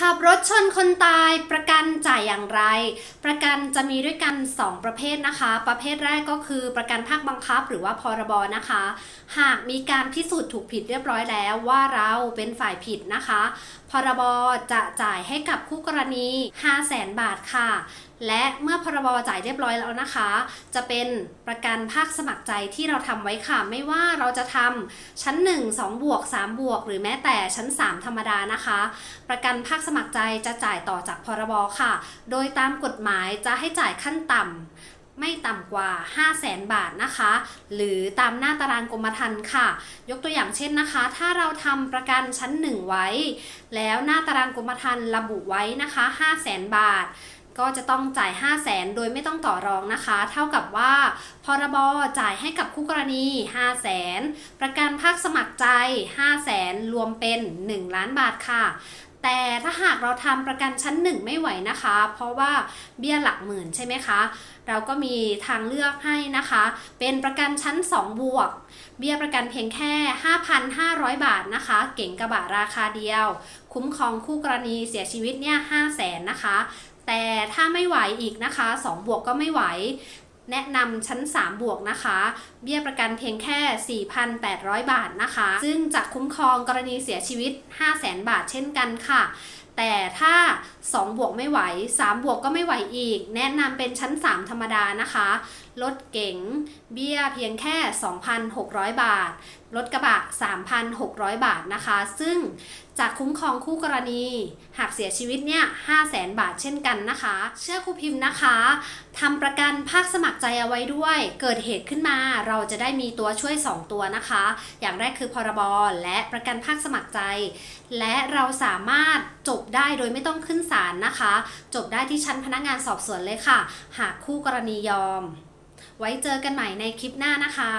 ขับรถชนคนตายประกันจ่ายอย่างไร ประกันจะมีด้วยกัน 2 ประเภทนะคะ ประเภทแรกก็คือประกันภาคบังคับหรือว่าพรบนะคะ หากมีการพิสูจน์ถูกผิดเรียบร้อยแล้วว่าเราเป็นฝ่ายผิดนะคะ พรบจะจ่ายให้กับคู่กรณี 5 0 0แสนบาทค่ะและเมื่อพรบจ่ายเรียบร้อยแล้วนะคะ จะเป็นประกันภาคสมัครใจที่เราทำไว้ค่ะ ไม่ว่าเราจะทำชั้น 1 2 บวก 3 บวก หรือแม้แต่ชั้น 3 ธรรมดานะคะ ประกันภาคสมัครใจจะจ่ายต่อจากพรบค่ะ โดยตามกฎหมายจะให้จ่ายขั้นต่ำไม่ต่ำกว่า 5 0 0แสนบาทนะคะ หรือตามหน้าตารางกรมธรรม์ค่ะ ยกตัวอย่างเช่นนะคะ ถ้าเราทำประกันชั้น 1 ไว้ แล้วหน้าตารางกรมธรรม์ระบุไว้นะคะ 5 0 0แสนบาท ก็จะต้องจ่าย 5 0 0แสนโดยไม่ต้องต่อรองนะคะ เท่ากับว่าพรบจ่ายให้กับคู่กรณี 5 0 0แสนประกันภาคสมัครใจ 5 0 0แสนรวมเป็น 1 ล้านบาทค่ะแต่ถ้าหากเราทำประกันชั้น1ไม่ไหวนะคะ เพราะว่าเบี้ยหลักหมื่นใช่ไหมคะ เราก็มีทางเลือกให้นะคะ เป็นประกันชั้น 2 บวก เบี้ยประกันเพียงแค่ 5,500 บาทนะคะ เก๋งกระบะราคาเดียว คุ้มครองคู่กรณีเสียชีวิตเนี่ย5 0 0แสนนะคะ แต่ถ้าไม่ไหวอีกนะคะ 2 บวกก็ไม่ไหว แนะนำชั้น 3 บวกนะคะ เบี้ยประกันเพียงแค่ 4,800 บาทนะคะ ซึ่งจะคุ้มครองกรณีเสียชีวิต 500,000 บาทเช่นกันค่ะ แต่ถ้า 2 บวกไม่ไหว 3 บวกก็ไม่ไหวอีก แนะนำเป็นชั้น 3 ธรรมดานะคะ รถเก๋งเบี้ยเพียงแค่ 2,600 บาท รถกระบะ 3,600 บาทนะคะ ซึ่งจะคุ้มครองคู่กรณี หากเสียชีวิตเนี่ย500,000บาทเช่นกันนะคะ เชื่อครูพิมพ์นะคะทำประกันภาคสมัครใจเอาไว้ด้วย เกิดเหตุขึ้นมาเราจะได้มีตัวช่วย 2 ตัวนะคะ อย่างแรกคือพรบและประกันภาคสมัครใจ และเราสามารถจบได้โดยไม่ต้องขึ้นศาลนะคะ จบได้ที่ชั้นพนักงานสอบสวนเลยค่ะ หากคู่กรณียอม ไว้เจอกันใหม่ในคลิปหน้านะคะ